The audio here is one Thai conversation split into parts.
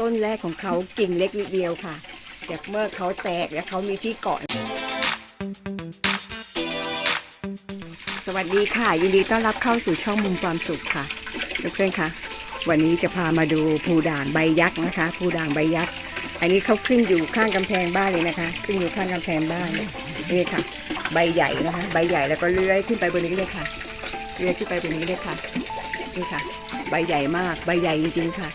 ต้นแรกของเขากิ่งเล็กนิดเดียวค่ะแต่เมื่อเขาแตกและเขามีที่เกาะสวัสดีค่ะ ยินดีต้อนรับเข้าสู่ช่องมุมความสุขค่ะเพื่อนค่ะ วันนี้จะพามาดูภูด่างใบยักษ์นะคะภูด่างใบยักษ์อันนี้เขาขึ้นอยู่ข้างกำแพงบ้านเลยนะคะ ขึ้นอยู่ข้างกำแพงบ้านนี่ค่ะ ใบใหญ่นะคะ ใบใหญ่แล้วก็เลื้อยขึ้นไปบนนี้เลยค่ะเลื้อยขึ้นไปบนนี้เลยค่ะนี่ค่ะ ใบใหญ่มาก ใบใหญ่จริงๆค่ะ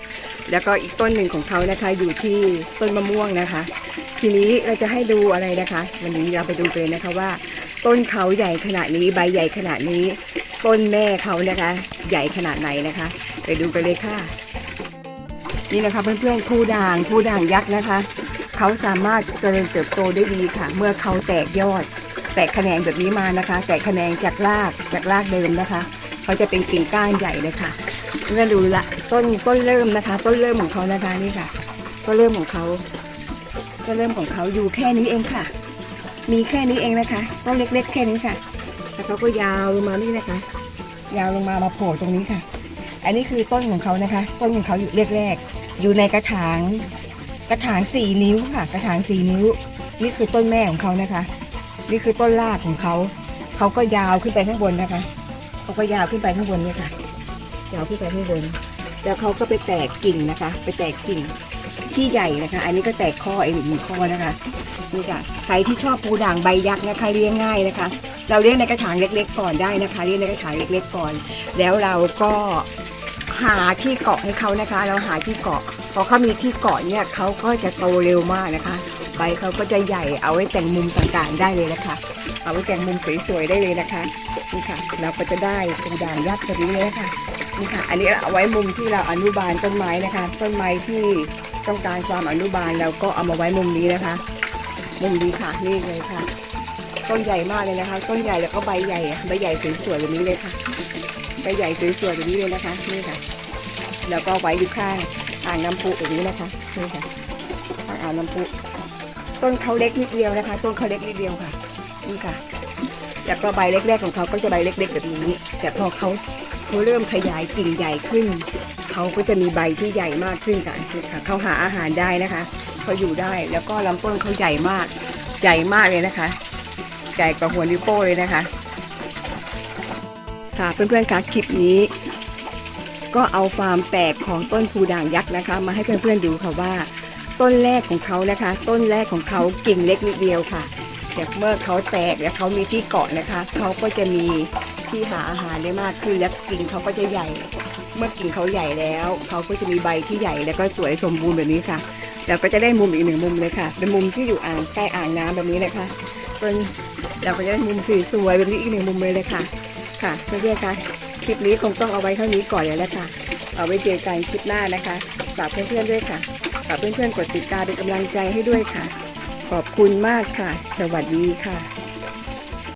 แล้วก็อีกต้นหนึ่งของเขานะคะอยู่ที่ต้นมะม่วงนะคะ ทีนี้เราจะให้ดูอะไรนะคะ วันนี้เราไปดูกันเลยนะคะว่า ต้นเขาใหญ่ขนาดนี้ใบใหญ่ขนาดนี้ ต้นแม่เขานะคะ ใหญ่ขนาดไหนนะคะ ไปดูกันเลยค่ะ นี่นะคะเพื่อนๆผู้ด่างผู้ด่างยักษ์นะคะ เขาสามารถเจริญเติบโตได้ดีค่ะ เมื่อเขาแตกยอด แตกแขนงแบบนี้มานะคะ แตกแขนงจากรากจากรากเดิมนะคะเขาจะเป็นกิ่งก้านใหญ่เลยค่ะ เมื่อดูละต้นต้นเริ่มนะคะ ต้นเริ่มของเขานะคะนี่ค่ะต้นเริ่มของเขาต้นเริ่มของเขาอยู่แค่นี้เองค่ะ มีแค่นี้เองนะคะต้นเล็ก ๆ แค่นี้ค่ะแล้วเขาก็ยาวลงมานี่นะคะ ยาวลงมามาโผล่ตรงนี้ค่ะ อันนี้คือต้นของเขานะคะ ต้นของเขาอยู่แรกๆอยู่ในกระถางกระถางสี่นิ้วค่ะ กระถางสี่นิ้ว นี่คือต้นแม่ของเขานะคะ นี่คือต้นรากของเขา เขาก็ยาวขึ้นไปข้างบนนะคะ เขาก็ยาวขึ้นไปข้างบนเนี่ยค่ะ ยาวขึ้นไปข้างบน แล้วเขาก็ไปแตกกิ่งนะคะ ไปแตกกิ่งที่ใหญ่นะคะ อันนี้ก็แตกข้อเองอีกหนึ่งข้อนะคะนี่ค่ะใครที่ชอบปูด่างใบยักษ์นะคะเลี้ยงง่ายนะคะ เราเลี้ยงในกระถางเล็ก ๆ ก่อนได้นะคะเลี้ยงในกระถางเล็ก ๆ ก่อน แล้วเราก็หาที่เกาะให้เขานะคะ เราหาที่เกาะพอเขามีที่เกาะเนี่ยเขาก็จะโตเร็วมากนะคะ ใบเขาก็จะใหญ่เอาไว้แต่งมุมต่างๆได้เลยนะคะ เอาไว้แต่งมุมสวยๆได้เลยนะคะนี่ค่ะ เราก็จะได้ปูด่างยักษ์ตัวนี้เลยนะคะนี่ค่ะ อันนี้เอาไว้มุมที่เราอนุบาลต้นไม้นะคะ ต้นไม้ที่ต้องการความอนุบาลเราก็เอามาไว้มุมนี้นะคะ มุมนี้ค่ะนี่เลยค่ะ ต้นใหญ่มากเลยนะคะ ต้นใหญ่แล้วก็ใบใหญ่ใบใหญ่สวยๆแบบนี้เลยค่ะใบใหญ่สวยๆแบบนี้เลยนะคะนี่ค่ะ แล้วก็ไว้อยู่ข้างอ่างน้ำพุแบบนี้นะคะนี่ค่ะข้างอ่างน้ำพุ ต้นเขาเล็กนิดเดียวนะคะ ต้นเขาเล็กนิดเดียวค่ะนี่ค่ะ แล้วก็ใบเล็กๆของเขาก็จะใบเล็กๆแบบนี้ แต่พอเขาเขาเริ่มขยายกิ่งใหญ่ขึ้น เขาก็จะมีใบที่ใหญ่มากขึ้นค่ะนี่ค่ะเขาหาอาหารได้นะคะเขาอยู่ได้แล้วก็ลำต้นเขาใหญ่มากใหญ่มากเลยนะคะใหญ่กว่าหัวนิ้วโป้เลยนะคะ ค่ะเพื่อนๆคะคลิปนี้ก็เอาฟาร์มแตกของต้นพูด่างยักษ์นะคะ มาให้เพื่อนๆดูค่ะว่า ต้นแรกของเขานะคะ ต้นแรกของเขากิ่งเล็กนิดเดียวค่ะแต่เมื่อเขาแตกและเขามีที่เกาะนะคะ เขาก็จะมีที่หาอาหารได้มากขึ้นและกิ่งเขาก็จะใหญ่ เมื่อกิ่งเขาใหญ่แล้ว เขาก็จะมีใบที่ใหญ่แล้วก็สวยสมบูรณ์แบบนี้ค่ะเราก็จะได้มุมอีกหนึ่งมุมเลยค่ะ เป็นมุมที่อยู่อ่างใกล้อ่างน้ำแบบนี้เลยค่ะต้นเราก็จะได้มุมสวยๆแบบนี้อีกหนึ่งมุมเลยเลยค่ะ ค่ะเพื่อนๆคะคลิปนี้คงต้องเอาไว้เท่านี้ก่อนแล้วแหละค่ะ เอาไว้เจอกันคลิปหน้านะคะฝากเพื่อนๆด้วยค่ะ ฝากเพื่อนๆกดติดตามเป็นกำลังใจให้ด้วยค่ะ ขอบคุณมากค่ะ สวัสดีค่ะ